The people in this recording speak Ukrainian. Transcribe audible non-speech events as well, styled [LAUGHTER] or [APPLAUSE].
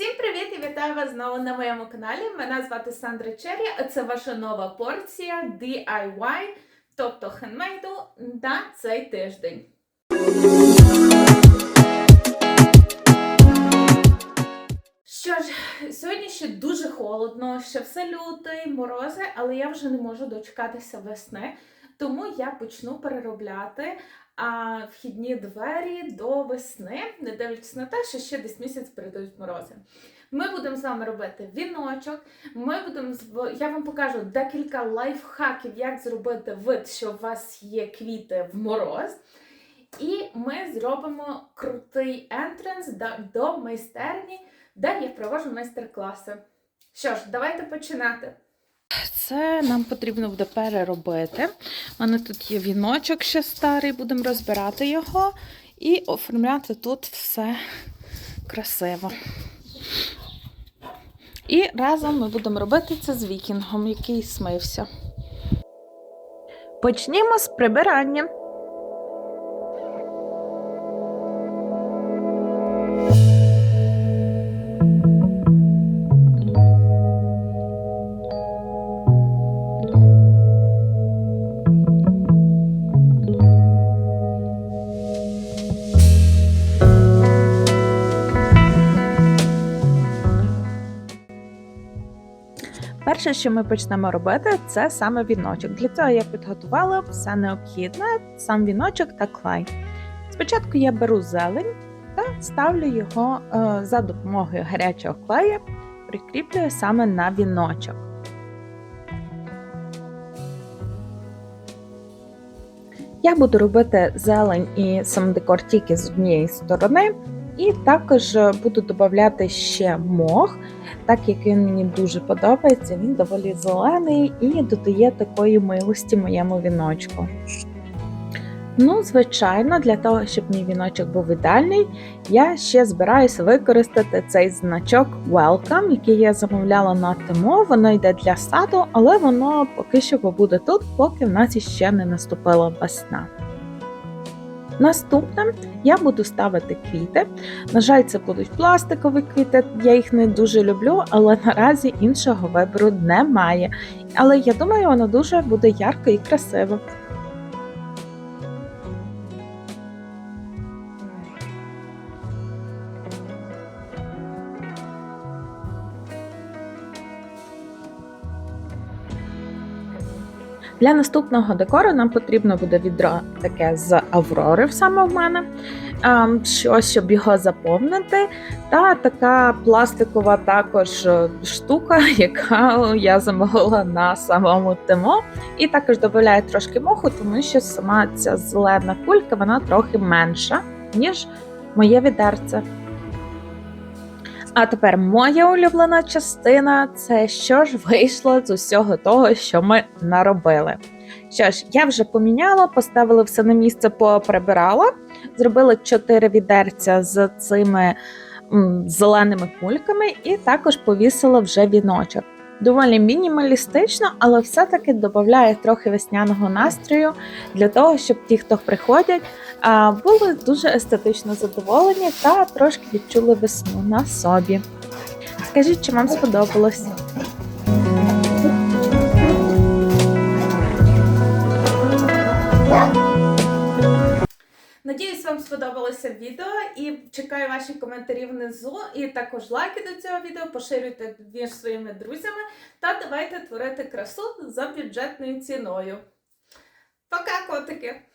Всім привіт і вітаю вас знову на моєму каналі. Мене звати Сандра Черрі, а це ваша нова порція DIY, тобто хендмейду на цей тиждень. Що ж, сьогодні ще дуже холодно, ще все лютий, морози, але я вже не можу дочекатися весни, тому я почну переробляти а, вхідні двері до весни, не дивлячись на те, що ще десь місяць передають морози. Ми будемо з вами робити віночок. Ми будемо я вам покажу декілька лайфхаків, як зробити вид, що у вас є квіти в мороз. І ми зробимо крутий ентренс до- майстерні, де я проводжу майстер-класи. Що ж, давайте починати. Це нам потрібно буде переробити. У мене тут є віночок ще старий, будемо розбирати його і оформляти тут все красиво. І разом ми будемо робити це з вікінгом, який смився. Почнімо з прибирання. Перше, що ми почнемо робити, це саме віночок. Для цього я підготувала все необхідне, сам віночок та клей. Спочатку я беру зелень та ставлю його е, за допомогою гарячого клею, прикріплюю саме на віночок. Я буду робити зелень і сам декор тільки з однієї сторони, і також буду додати ще мох, так як він мені дуже подобається, він доволі зелений і додає такої милості моєму віночку. Ну, звичайно, для того, щоб мій віночок був ідеальний, я ще збираюся використати цей значок Welcome, який я замовляла на Тимо. Воно йде для саду, але воно поки що побуде тут, поки в нас іще не наступила весна. Наступним я буду ставити квіти. На жаль, це будуть пластикові квіти, я їх не дуже люблю, але наразі іншого вибору немає. Але я думаю, воно дуже буде ярко і красиво. Для наступного декору нам потрібно буде відро таке з Аврори саме в мене, ем, щось, щоб його заповнити. Та така пластикова також е, штука, [LAUGHS] яка я замовила на самому тимо. І також додаю трошки моху, тому що сама ця зелена кулька вона трохи менша, ніж моє відерце. А тепер моя улюблена частина це що ж вийшло з усього того, що ми наробили. Що ж, я вже поміняла, поставила все на місце, поприбирала, зробила 4 відерця з цими м, зеленими кульками, і також повісила вже віночок. Доволі мінімалістично, але все-таки додає трохи весняного настрою для того, щоб ті, хто приходять, були дуже естетично задоволені та трошки відчули весну на собі. Скажіть, чи вам сподобалось? Надіюсь, вам сподобалося відео і чекаю ваші коментарі внизу. І також лайки до цього відео, поширюйте між своїми друзями та давайте творити красу за бюджетною ціною. Пока, котики!